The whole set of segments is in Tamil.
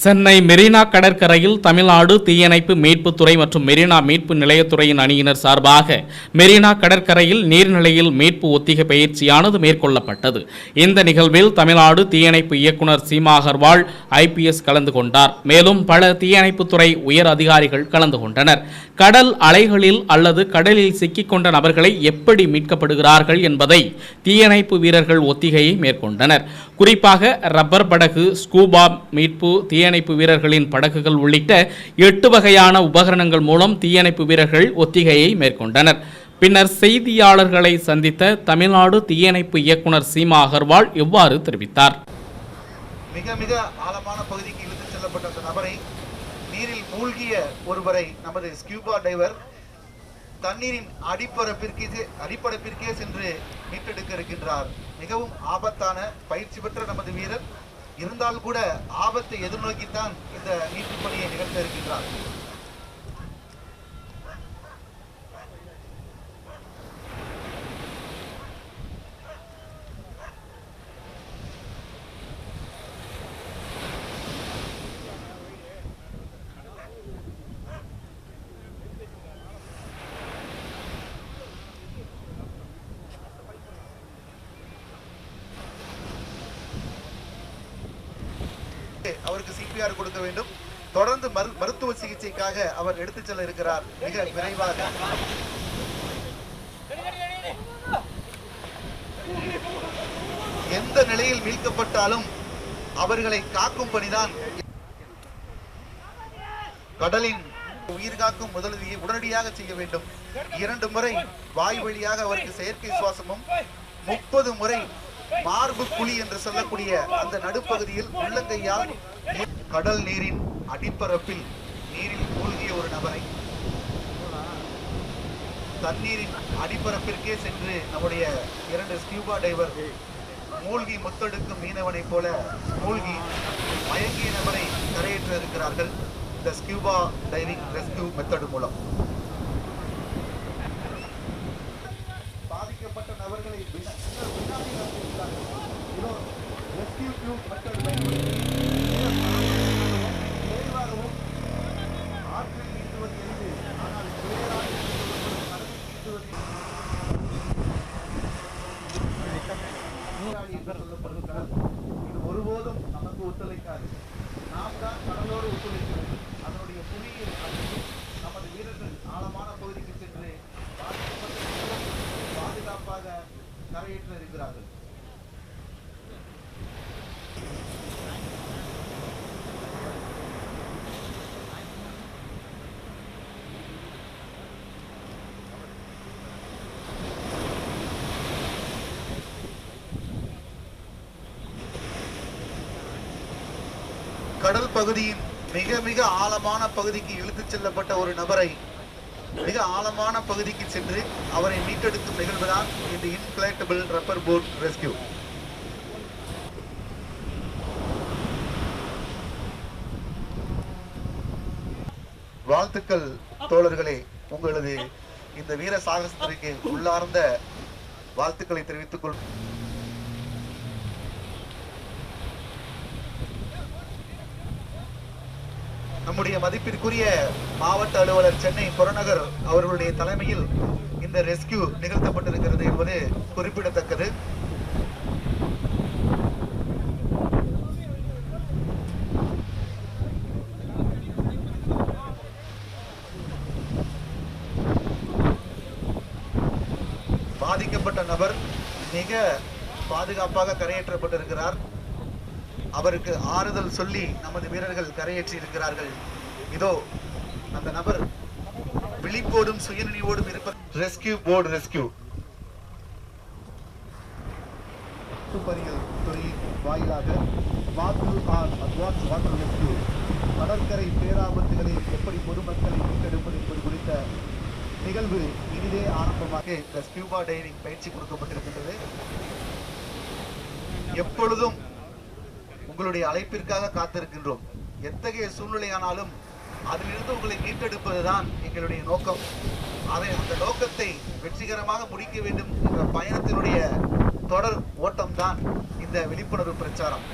சென்னை மெரினா கடற்கரையில் தமிழ்நாடு தீயணைப்பு மீட்புத்துறை மற்றும் மெரினா மீட்பு நிலையத்துறையின் அணியினர் சார்பாக மெரினா கடற்கரையில் நீர்நிலையில் மீட்பு ஒத்திகை பயிற்சியானது மேற்கொள்ளப்பட்டது. இந்த நிகழ்வில் தமிழ்நாடு தீயணைப்பு இயக்குனர் சீமா அகர்வால் ஐபிஎஸ் கலந்து கொண்டார். மேலும் பல தீயணைப்புத்துறை உயர் அதிகாரிகள் கலந்து கொண்டனர். கடல் அலைகளில் அல்லது கடலில் சிக்கிக்கொண்ட நபர்களை எப்படி மீட்கப்படுகிறார்கள் என்பதை தீயணைப்பு வீரர்கள் ஒத்திகையை மேற்கொண்டனர். குறிப்பாக ரப்பர் படகு ஸ்கூபா மீட்பு தீ தீயணைப்பு வீரர்களின் படகுகள் உள்ளிட்ட எட்டு வகையான உபகரணங்கள் மூலம் தீயணைப்பு வீரர்கள் ஒத்திகையை மேற்கொண்டனர். பின்னர் செய்தியாளர்களை சந்தித்த தமிழ்நாடு தீயணைப்பு இயக்குனர் சீமா அகர்வால் இவ்வாறு தெரிவித்தார். மிக மிக ஆழமான பகுதிக்கு இழுத்துச் செல்லப்பட்ட அந்த நபரை நீரில் மூழ்கிய ஒருவரை நமது ஸ்கியூபா டைவர் தண்ணீரின் அடிப்பரப்பிற்கே அடிப்பரப்பிற்கே சென்று மீட்டெடுக்க இருக்கின்றார். மிகவும் ஆபத்தான பயிற்சி பெற்ற நமது வீரர். இருந்தால் கூட ஆபத்தை எதிர்நோக்கித்தான் இந்த மீட்பு பணியை நிகழ்த்த இருக்கின்றார் அவருக்கு சிபிஆர் கொடுக்க வேண்டும். தொடர்ந்து மருத்துவ சிகிச்சைக்காக அவர் எடுத்துச் செல்ல இருக்கிறார். மிக விரைவாக. எந்த நிலையில் மீட்கப்பட்டாலும் அவர்களை காக்கும் பணிதான். கடலின் உயிர் காக்கும் முதலுதவியை உடனடியாக செய்ய வேண்டும். இரண்டு முறை வாய் வழியாக அவருக்கு செயற்கை சுவாசமும் முப்பது முறை மார்பு குழி என்று சொல்லக்கூடிய அந்த நடுப்பகுதியில் உள்ளங்கையால் கடல் நீரின் அடிப்பரப்பில் நீரில் மூழ்கிய ஒரு நபரை தண்ணீரின் அடிப்பரப்பிற்கே சென்று நம்முடைய இரண்டு ஸ்கியூபா டைவர் மூழ்கி முத்தெடுக்கும் மீனவனைப் போல மூழ்கி மயங்கிய நபரை கரையேற்ற இருக்கிறார்கள். இந்த ஸ்கியூபா டைவிங் ரெஸ்கியூ மெத்தடு மூலம். பாதிக்கப்பட்ட நபர்களை ஆனால் என்று இது ஒருபோதும் நமக்கு ஒத்துழைக்காது நாம் தான் கடலோடு ஒத்துழைக்க அதனுடைய புவியியல் நமது வீரர்கள் ஆழமான பகுதிக்கு சென்று பாதிக்கப்பட்ட பாதுகாப்பாக கரையேற்ற இருக்கிறார்கள். கடல் பகுதியின் மிக மிக ஆழமான பகுதிக்கு இழுத்துச் செல்லப்பட்ட ஒரு நபரை மிக ஆழமான பகுதிக்கு சென்று அவரை மீட்டெடுக்கும் நிகழ்வுதான் இந்த இன்ஃபிளேட்டபிள் ரப்பர் போட் ரெஸ்கியூ வாழ்த்துக்கள் தோழர்களே. உங்களது இந்த வீர சாகசத்திற்கு உள்ளார்ந்த வாழ்த்துக்களை தெரிவித்துக் கொள் நம்முடைய மதிப்பிற்குரிய மாவட்ட அலுவலர் சென்னை புறநகர் அவர்களுடைய தலைமையில் இந்த ரெஸ்கியூ நிகழ்த்தப்பட்டிருக்கிறது என்பது குறிப்பிடத்தக்கது. பாதிக்கப்பட்ட நபர் மிக பாதுகாப்பாக கரையேற்றப்பட்டிருக்கிறார். அவருக்கு ஆறுதல் சொல்லி நமது வீரர்கள் கரையேற்றி இருக்கிறார்கள். இதோ அந்த நபர் விழிப்போடும் சுயநினைவோடும் இருப்ப ரெஸ்கியூ போர்டு ரெஸ்கியூ பணிகள் துறையின் வாயிலாக வாக்கு ஆர் அட்வான்ஸ் வாட்டர் ரெஸ்கியூ கடற்கரை பேராபத்துகளில் எப்படி பொதுமக்களை மீட்டெடுப்பது என்பது குறித்த நிகழ்வு இனிதே ஆரம்பமாக இந்த ஸ்கியூபா டைவிங் பயிற்சி கொடுக்கப்பட்டிருக்கின்றது. எப்பொழுதும் உங்களுடைய அழைப்பிற்காக காத்திருக்கின்றோம். எத்தகைய சூழ்நிலையானாலும் அதிலிருந்து உங்களை மீட்டெடுப்பதுதான் எங்களுடைய நோக்கம். அதை அந்த நோக்கத்தை வெற்றிகரமாக முடிக்க வேண்டும் என்ற பயணத்தினுடைய தொடர் ஓட்டம்தான் இந்த விழிப்புணர்வு பிரச்சாரம்.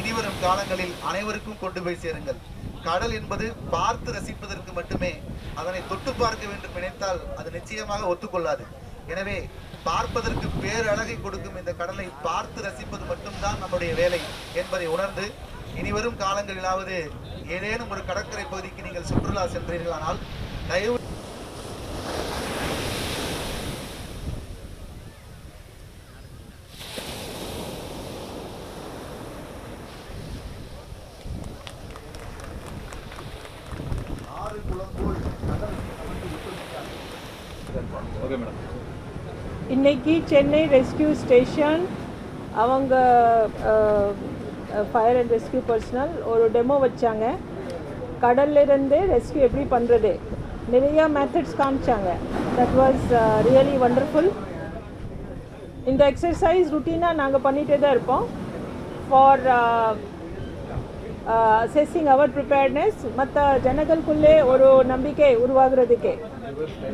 இனிவரும் காலங்களில் அனைவருக்கும் கொண்டு போய் சேருங்கள். கடல் என்பது பார்த்து ரசிப்பதற்கு மட்டுமே அதனை தொட்டு பார்க்க வேண்டும் நினைத்தால் அது நிச்சயமாக ஒத்துக்கொள்ளாது. எனவே பார்ப்பதற்கு பேரழகை கொடுக்கும் இந்த கடலை பார்த்து ரசிப்பது மட்டும்தான் நம்முடைய வேலை என்பதை உணர்ந்து இனிவரும் காலங்களிலாவது ஏதேனும் ஒரு கடற்கரை பகுதிக்கு நீங்கள் சுற்றுலா சென்றீர்களானால் தயவு ஆறு குளம்போல் கடல் அமைந்து விட்டுவிட்டார். Okay madam. இன்னைக்கு சென்னை ரெஸ்கியூ ஸ்டேஷன் அவங்க ஃபயர் அண்ட் ரெஸ்கியூ பர்சனல் ஒரு டெமோ வச்சாங்க. கடல்ல இருந்தே ரெஸ்கியூ எப்படி பண்ணுறது நிறையா மெத்தட்ஸ் காமிச்சாங்க. தட் வாஸ் ரியலி வண்டர்ஃபுல் இந்த எக்ஸசைஸ் ருட்டீனாக நாங்கள் பண்ணிகிட்டே தான் இருப்போம். ஃபார் அசெஸிங் அவர் ப்ரிப்பேர்ட்னஸ் மற்ற ஜனங்களுக்குள்ளே ஒரு நம்பிக்கை உருவாகிறதுக்கே.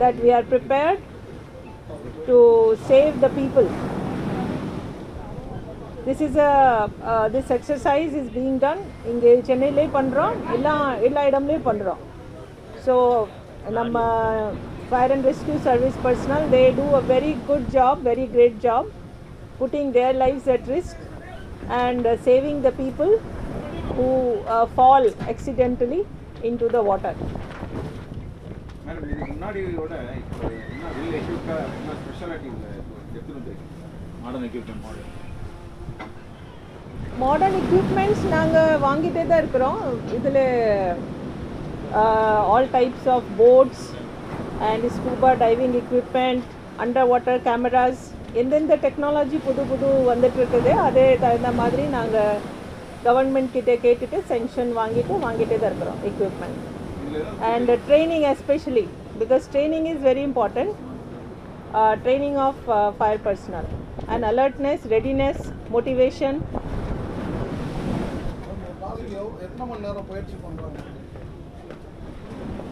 That we are prepared to save the people. This is a uh, this exercise is being done இங்கே சென்னையிலே பண்ணுறோம் எல்லா எல்லா இடம்லேயும் பண்ணுறோம் ஸோ நம்ம fire and rescue service personnel they do a very good job very great job putting their lifes at risk and saving the people who fall accidentally into the water. Madam இதுக்கு மாடர்ன் எக்யூப்மெண்ட்ஸ் நாங்கள் வாங்கிட்டே தான் இருக்கிறோம். இதில் all types of boats and scuba diving equipment under water cameras எந்தெந்த டெக்னாலஜி புது புது வந்துட்டு இருக்குது அதே தகுந்த மாதிரி நாங்கள் கவர்மெண்ட் கிட்டே கேட்டுட்டு சென்ஷன் வாங்கிட்டு வாங்கிட்டே தான் இருக்கிறோம் equipment and training especially because training is very important Uh, training of fire fire personnel. And alertness readiness motivation.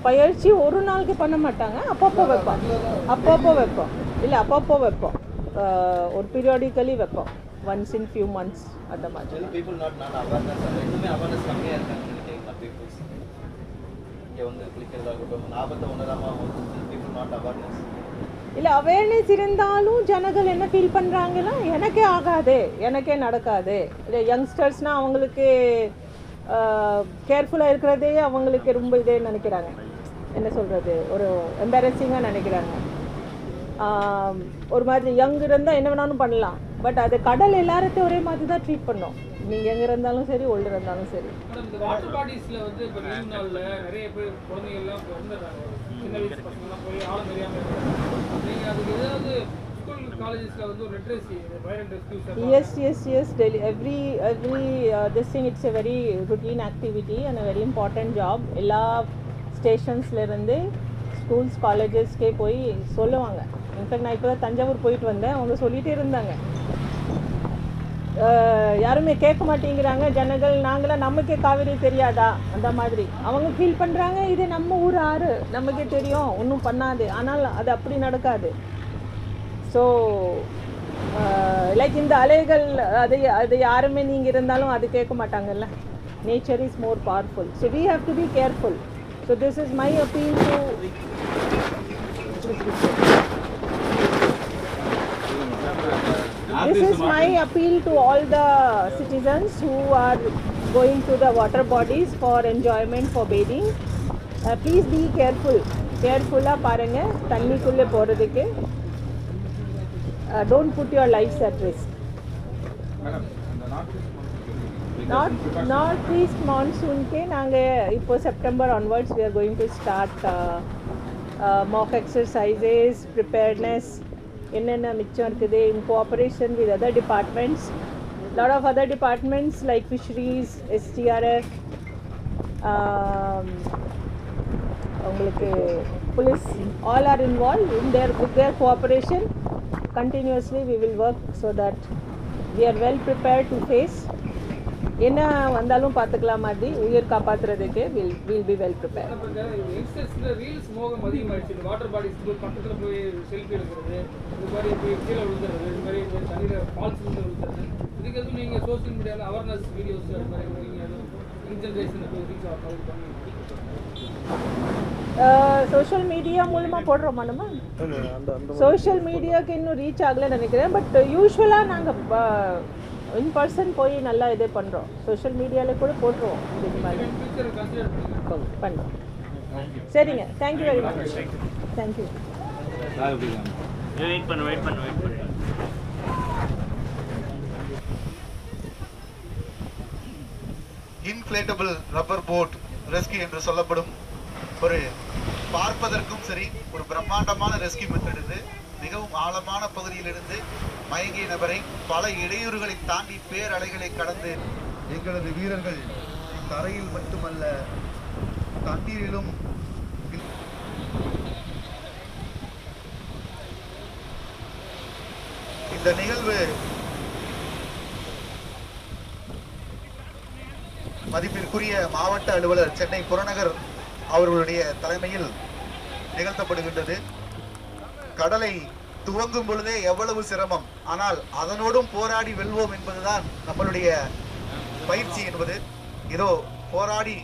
பயிற்சி ஒரு நாளுக்கு பண்ண மாட்டாங்க. அப்பப்போ வைப்போம். அப்பப்போ வைப்போம். இல்லை அப்பப்போ வைப்போம். Uh, ஒரு பீரியாடிக்கலி வைப்போம். ஒன்ஸ் இன் ஃபியூ மந்த்ஸ் அந்த மாதிரி. இங்கே வந்து ஆபத்தை உணராமல் பீப்புள் நாட் அவேர்னஸ் இல்லை அவேர்னஸ் இருந்தாலும் ஜனங்கள் என்ன ஃபீல் பண்ணுறாங்கன்னா எனக்கே ஆகாது எனக்கே நடக்காது. இல்லை யங்ஸ்டர்ஸ்னால் அவங்களுக்கு கேர்ஃபுல்லாக இருக்கிறதே அவங்களுக்கு ரொம்ப இதே நினைக்கிறாங்க. என்ன சொல்கிறது ஒரு எம்பாரசிங்காக நினைக்கிறாங்க. ஒரு மாதிரி யங் இருந்தால் என்ன வேணாலும் பண்ணலாம். பட் அது கடல் எல்லாத்தையும் ஒரே மாதிரி தான் ட்ரீட் பண்ணோம். நீங்கள் யங் இருந்தாலும் சரி ஓல்டு இருந்தாலும் சரி. வாட்டர் பாடிஸ்ல வந்து இப்போ லீவ் நாள்ல நிறைய பேர் குழந்தைங்க எல்லாம் இப்போ வந்துடுறாங்க சின்ன வயசு போய் தெரியாம நீங்க அதுக்கு ஏதாவது Yes, yes, yes. Daily, every every uh, this thing it's a very routine activity and a very important job. எல்லா ஸ்டேஷன்ஸ்ல இருந்து ஸ்கூல்ஸ் காலேஜஸ்க்கே போய் சொல்லுவாங்க. இன்ஃபேக்ட் நான் இப்போ தான் தஞ்சாவூர் போயிட்டு வந்தேன். அவங்க சொல்லிகிட்டே இருந்தாங்க. யாருமே கேட்க மாட்டேங்கிறாங்க. ஜனங்கள் நாங்களாம் நமக்கே காவிரி தெரியாதா? அந்த மாதிரி. அவங்க ஃபீல் பண்ணுறாங்க இது நம்ம ஊர் ஆறு. நமக்கே தெரியும். ஒன்றும் பண்ணாது. ஆனால் அது அப்படி நடக்காது. ஸோ லைக் இந்த அலைகள் அதை அது யாருமே நீங்கள் இருந்தாலும் அது கேட்க மாட்டாங்கல்ல. Nature is more powerful so we have to be careful so this is my appeal to this is my appeal to all the citizens who are going to the water bodies for enjoyment for bathing uh, please be careful கேர்ஃபுல்லாக பாருங்கள் தண்ணிக்குள்ளே போகிறதுக்கு don't put your lifes at risk madam அந்த நார்த் நார்த் நார்த் ஈஸ்ட் மான்சூனுக்கே நாங்கள் இப்போ September onwards we are going to start uh, uh, mock exercises preparedness என்னென்ன மிச்சம் இருக்குது in cooperation with other departments lot of other departments like fisheries STRF um, உங்களுக்கு police all are involved in their with their cooperation continuously we will work so that we are well prepared to face என்ன வந்தாலும் பார்த்துக்கலாம் மாதிரி உயிர் காப்பாற்றுறதுக்கு will will be well prepare இப்போ இந்த யங்ஸ்டர்ஸ்ல ரீல்ஸ் மோகம் அதிகமாயிடுச்சு. இந்த வாட்டர் பாடிஸ் போய் பக்கத்துல போய் செல்ஃபி எடுக்கிறது இது மாதிரி போய் கீழே விழுந்துறது இது மாதிரி போய் தண்ணியில் ஃபால்ஸ் விழுந்து விழுந்துறது. இதுக்கு எதுவும் நீங்கள் சோஷியல் மீடியாவில் அவேர்னஸ் வீடியோஸ் அது மாதிரி நீங்கள் எதுவும் யங் ஜென்ரேஷனுக்கு ரீச் ஆகும் பண்ணி சோஷியல் மீடியா மூலமாக போடுறோமா நம்ம? சோஷியல் மீடியாவுக்கு இன்னும் ரீச் ஆகலைன்னு நினைக்கிறேன். பட் யூஸ்வலாக நாங்கள் இன் பர்சன் போய் நல்லா இது பண்ணுறோம் சோஷியல் மீடியாவில் கூட போட்டுருவோம். இது மாதிரி. ஃபியூச்சர் கன்சிடர் பண்ணுங்க பண்ணுறோம் சரிங்க thank you very much thank you wait பண்ணு வெயிட் பண்ணு வெயிட் பண்ணு. இன்ஃப்ளேட்டபிள் ரப்பர் போட் ரெஸ்கியூ என்று சொல்லப்படும் ஒரு பார்ப்பதற்கும் சரி ஒரு பிரம்மாண்டமான ரெஸ்கியூ மெத்தட் இது. மிகவும் ஆழமான பகுதியிலிருந்து மயங்கிய நபரை பல இடையூறுகளை தாண்டி பேரலைகளை கடந்து எங்களது வீரர்கள் தரையில் மட்டுமல்ல தண்ணீரிலும் இந்த நிகழ்வு மதிப்பிற்குரிய மாவட்ட அலுவலர் சென்னை புறநகர் அவர்களுடைய தலைமையில் நிகழ்த்தப்படுகின்றது. கடலை துவங்கும் பொழுதே எவ்வளவு சிரமம். ஆனால் அதனோடும் போராடி வெல்வோம் என்பதுதான் நம்மளுடைய பயிற்சி என்பது. இதோ போராடி